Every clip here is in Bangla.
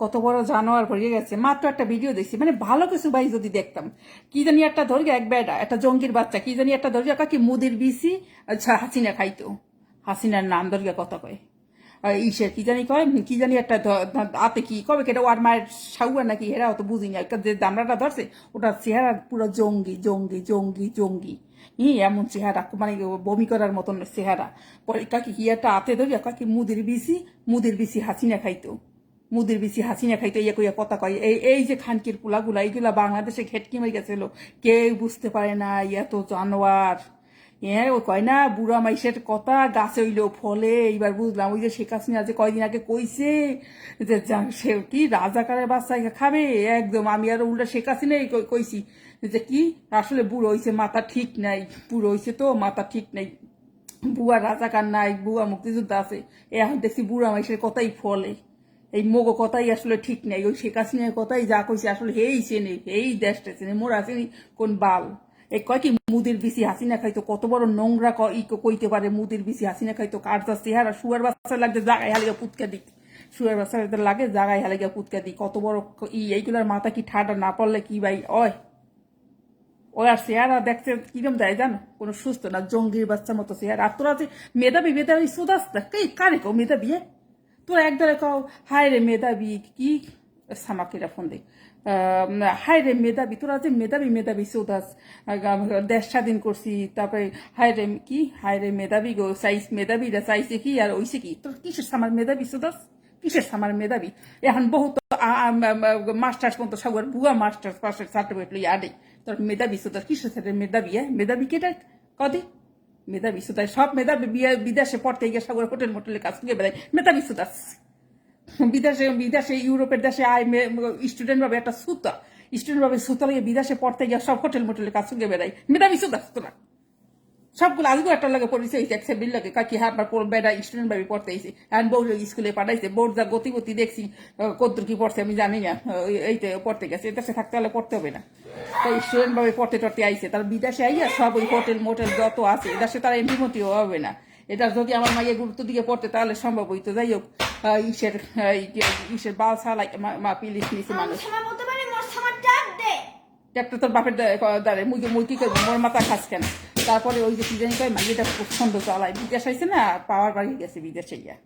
কত বড় জানোয়ার ভরিয়ে গেছে। মাত্র একটা ভিডিও দেখছি। মানে ভালো কিছু ভাই যদি দেখতাম। কি জানি একটা ধরিয়া এক বেটা একটা জঙ্গির বাচ্চা, কি জানি একটা ধরিয়া কাকি মুদির বিসি আচ্ছা হাসিনা খাইতো। হাসিনার নাম ধরিয়া কথা কয়। ইসের কি জানি কয়, কি জানি একটা হাতে কি কবে কেটা ওর মায়ের সাউয়া নাকি, হেরা অত বুঝি না যে দামড়াটা ধরছে ওটা চেহারা পুরো জঙ্গি জঙ্গি জঙ্গি জঙ্গি। ই, এমন চেহারা মানে বমি করার মতন চেহারা। পরে কাকি কি একটা হাতে ধরিয়া, কাকি মুদির বিসি মুদির বিসি হাসিনা খাইতো। মুদির বিসি হাসিনা খাইতে ইয়ে কইয়া কথা কয়। এই এই যে খানকির পোলাগুলা, এইগুলা বাংলাদেশে ঘেটকি মাই গেছিল কেউ বুঝতে পারে না এত জানোয়ার। হ্যাঁ ও কয় না, বুড়া মাইসের কথা, গাছে হইল ফলে, এইবার বুঝলাম, ওই যে শেখ হাসিনা যে কয়দিন আগে কইছে যে সে কি রাজাকারের বাচ্চা খাবে? একদম, আমি আর উল্টা শেখ হাসিনাই কই- কইছি যে কি, আসলে বুড়ো হইছে, মাথা ঠিক নাই, বুড়ো হইছে তো, মাথা ঠিক নাই। বুয়া রাজাকার নাই, বুয়া মুক্তিযোদ্ধা আছে, এখন দেখছি বুড়া মাইসের কথাই ফলে। এই মোগো কথাই আসলে ঠিক নেই, ওই শেখ হাসিনার কথাই যা কইছে আসলে হেই চেনে, হেই দেশটা চেনে, মোর আসেনি কোন বাল। এই কয় কি, মুদির বিসি হাসিনা খাইতো, কত বড় নোংরা ই কইতে পারে, মুদির বিসি হাসিনা খাইতো, কার চেহারা, শুয়ার বাচ্চা লাগছে, জাগায় হালিগা পুতকা দিক। শুয়ার বাচ্চা লাগে জাগায় হালিগা পুতকা দিক, কত বড় ই, এইগুলার মাথা কি ঠাডা না পড়লে কি ভাই অয় আর চেহারা দেখতে কিরম দেয় জানো? কোনো সুস্থ না, জঙ্গির বাচ্চার মতো চেহারা। আর তোরা যে মেধাবী মেধাবী সুদাস কে, কারে কো মেধাবী, এ? তোরা একদারে কও, হায় রে মেধাবী, কি সামাকিরা ফোন দে। হায় রে মেধাবী, তোরা যে মেধাবী মেধাবী সুদাস দেশ স্বাধীন করছি, তারপরে হায় রে, কি? হায় রে মেধাবী গো, সাইজ মেধাবী রে চাইছে কি আর ওইছে কি? তোর কিসের সামার মেধাবী সুদাস? কিসের সামার মেধাবী? এখন বহুত মাস্টার্স পর্যন্ত সবার বুয়া মাস্টার্স পাশের সার্টিফিকেট লই আডে তোর মেধাবী সুদাস, কিসের সাথে মেধাবী হ্যাঁ? মেধাবী কেটা কদি মেধাবী সুদাস সব মেধাবী বিদেশে পড়তে গিয়ে সাগর হোটেল মোটেলে কাছ থেকে বেড়ায়। মেধাবী সুদাস বিদেশে বিদেশে, ইউরোপের দেশে আয় স্টুডেন্ট ভাবে একটা সুতা। স্টুডেন্ট ভাবে সুতা লাগে বিদেশে পড়তে গিয়ে সব হোটেল মোটেলে কাজ করে বেড়ায়। মেধাবী সুদাস তোরা সবগুলো আজকে একটা লাগে পরিচয় হয়েছে একসে বিল লাগে কাকি হ্যাঁ আমার বেড়া স্টুডেন্ট ভাবে পড়তে হয়েছে এখন বউ স্কুলে পাঠাইছে বোর্ড যা গতি গতি দেখছি কদ্দুর কি পড়ছে আমি জানি না এইতে পড়তে গেছে দেশে থাকতে হলে পড়তে হবে না। তো স্টুডেন্ট ভাবে পড়তে টড়তে আইছে তার বিদেশে আইয়া সব ওই হোটেল মোটেল যত আছে দেশে তারা এন্ট্রিমতিও হবে না। এটা যদি আমার মাইয়ে গুরুত্ব দিকে পড়তে তাহলে সম্ভব হইতো। যাই হোক ইসের ইসের বাল সালাই মা পিলিশ নিয়েছে মানুষ। একটা তোর বাপের দাঁড়ে মুই মুই কি করব? মোর মাথা খাস কেন? তারপরে ওই যে কি জানি কয় মাইয়াটা প্রচণ্ড জ্বালায়। বিদেশ হয়েছে না, পাওয়ার বাড়ি গেছে বিদেশে ইয়া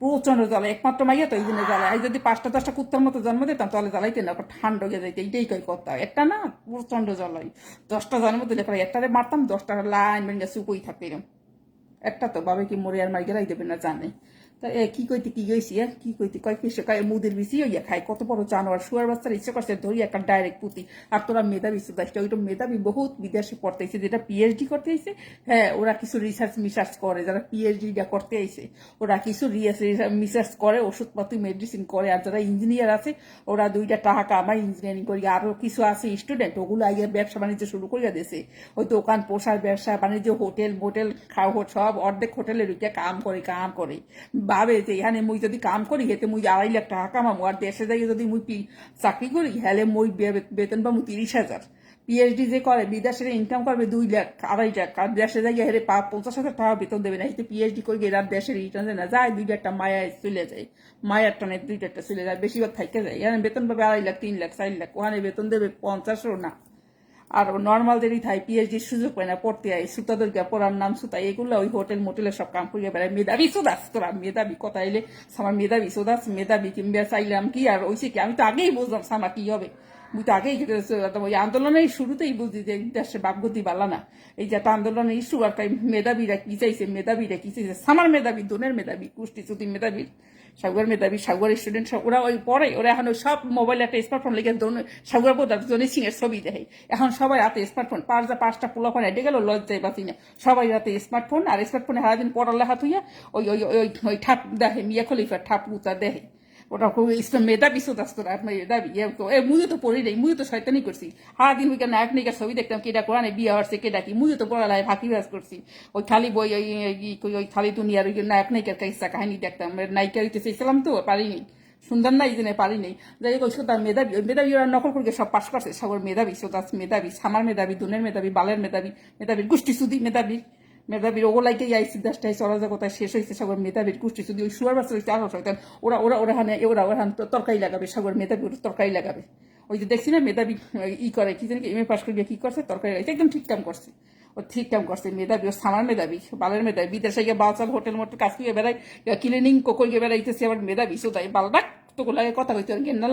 প্রচণ্ড জ্বালায়, একমাত্র মাইয়া তো ওই জন্য জ্বালায়। আর যদি পাঁচটা, দশটা কুত্তার মতো জন্ম দিতাম, তাহলে জ্বালাইতে না ঠান্ডা হয়ে যাইতে, এইটাই কয় করতে একটা না প্রচণ্ড জ্বালাই দশটা জন্ম দিলে পরে একটারে মারতাম দশটা লাইন ভেঙে সুকই থাকতে এরম একটা তো বাবে কি মরে আর মাই দেবে না, জানে। তা কি কইতে কি গেছি, এ? কি কইতে? কয়, কিসে? কয় মুদের বিসি হইয়া খায়। কত বড় জানোয়ার, শুয়ার বাচ্চার ইচ্ছে করছে ধরি একটা ডাইরেক্ট পুঁতি। আর তোরা মেধাবী সুদাসটা ওইটা মেধাবী বহুত বিদেশে পড়তে আইছে, যেটা পিএইচডি করতে আইছে। হ্যাঁ ওরা কিছু রিসার্চ মিসার্চ করে, যারা পিএইচডিটা করতে আইছে। ওরা কিছু রিসার্চ করে, ওষুধপাতি মেডিসিন করে। আর যারা ইঞ্জিনিয়ার আছে, ওরা দুইটা টাকা কামাই ইঞ্জিনিয়ারিং করি। আরও কিছু আছে স্টুডেন্ট ওগুলো আগে ব্যবসা বাণিজ্য শুরু করিয়া দিয়েছে ওই দোকান পোষার ব্যবসা, বাণিজ্য, হোটেল, মোটেল, খাওয়া, সব অর্ধেক হোটেলে রুইটা কাম করে কাম করে। ভাবে যে এখানে মুই যদি কাম করি, হেতে মুই আড়াই লাখ টাকা কামাবো আর দেশে যাই যদি মুই চাকরি করি হ্যালে মুই বেতন পাবো তিরিশ হাজার। পিএইচডি যে করে, বিদেশে ইনকাম করবে দুই লাখ, আড়াই লাখ। আর দেশে যাই হেরে পা পঞ্চাশ হাজার টাকা বেতন দেবে না। হেতে পিএইচডি করে গিয়ে আর দেশে রিটার্ন না। যায় দুই লাখটা মায়া চলে যায়। মায়ার টানে দুই লাখটা চলে যায়, বেশিরভাগ থাইকে যায়। এখানে বেতন পাবে আড়াই লাখ, তিন লাখ, চার লাখ। ওখানে বেতন দেবে পঞ্চাশও না। আর নর্মাল যদি থাই পিএইচডির সুযোগ পায় না, পড়তে হয় সুতাদের পড়ার নাম সুতা এগুলো ওই হোটেল মোটেলে সব কাম করিয়ে বেড়ায়। মেধাবী সুদাস তোরা, মেধাবী কথা এলে আমার মেধাবী সুদাস মেধাবী কিংবা চাইলাম কি আর ওইসে কি? আমি তো আগেই বুঝলাম সামা কি হবে। মুই তো আগেই ওই আন্দোলনের শুরুতেই বুঝি যে দেশে বাপগতি বালা না। এই যে আন্দোলনের ইস্যু আর তাই মেধাবীরা কি চাইছে, মেধাবীরা কি চাইছে? সামার মেধাবী দোনের মেধাবী, কুষ্টি চুতি মেধাবী, সাগুয়ার মেধাবী, সাগুয়ার স্টুডেন্ট সব ওরা ওই পড়ে ওরা এখন সব মোবাইল একটা স্মার্টফোন লেগে সাগুয়ার বোধ জনি সিং এর ছবি দেখে। এখন সবাই রাতে স্মার্টফোন পাঁচটা পাঁচটা পোলা ফোন এটে গেল, লজ্জায় বাঁচি না। সবাই রাতে স্মার্টফোন আর স্মার্টফোনে সারাদিন পড়ালেখা থুইয়া ওই ওই ওই ঠাপ দেখে, মিয়া খলিফার ঠাপ উতা দেখে। ওটা খুব ইসলাম মেধাবী সুদাস্তরা মেধাবী এ মুইও তো পড়ি নাই মুইও তো শয়তানি করছি। সারাদিন ওই নায়ক নায়িকার ছবি দেখতাম কেটা কোরআনে বিয়ে হচ্ছে কেটা কি মুইও তো পড়ালাই ফাঁকি বাজ করছি। ওই খালি বই, ওই, ওই- খালি দুনিয়ার ওই নায়ক নায়িকার কাইসা কাহিনী দেখতাম নায়িকা হইতে চাইছিলাম তো পারিনি সুন্দর না এই জন্য পারিনি যাই হোক, ওই সুতার মেধাবী, ওই ওরা নকল করে সব পাশ করছে সবার মেধাবী, সুদাস মেধাবী, সামার মেধাবী দুনের মেধাবী, বালের মেধাবী, মেধাবীর গোষ্ঠী সুদি মেধাবী। মেধাবীর ওগুলাইকে আইসি ওরা যে কোথায় শেষ হয়েছে সাগর মেধাবীর কুষ্টি যদি ওই শুয়ার বাচ্চা হয়েছে আরও শয়তান ওরা ওরা ওরা হানে, ওরা ওরা হান তরকারি লাগাবে, সাগর মেধাবী ওরা তরকারি লাগাবে। ওই যে দেখছি না, মেধাবী, ই করে, কি জানি এম এ পাস করে কি করছে, তরকারি লাগাইছে, একদম ঠিক কাম করছে। ও ঠিক কাম করছে, মেধাবী, ও সামার মেধাবী, বালের মেধাবী, বিদেশে গিয়ে বালচাল হোটেল মোটেল, কাজ করে বেড়াই ক্লিনিং কোকর গিয়ে বেড়াইতেছে, আবার মেধাবী সোদাই বাল ডাক তো লাগে কথা কইতে গেন্না লাগে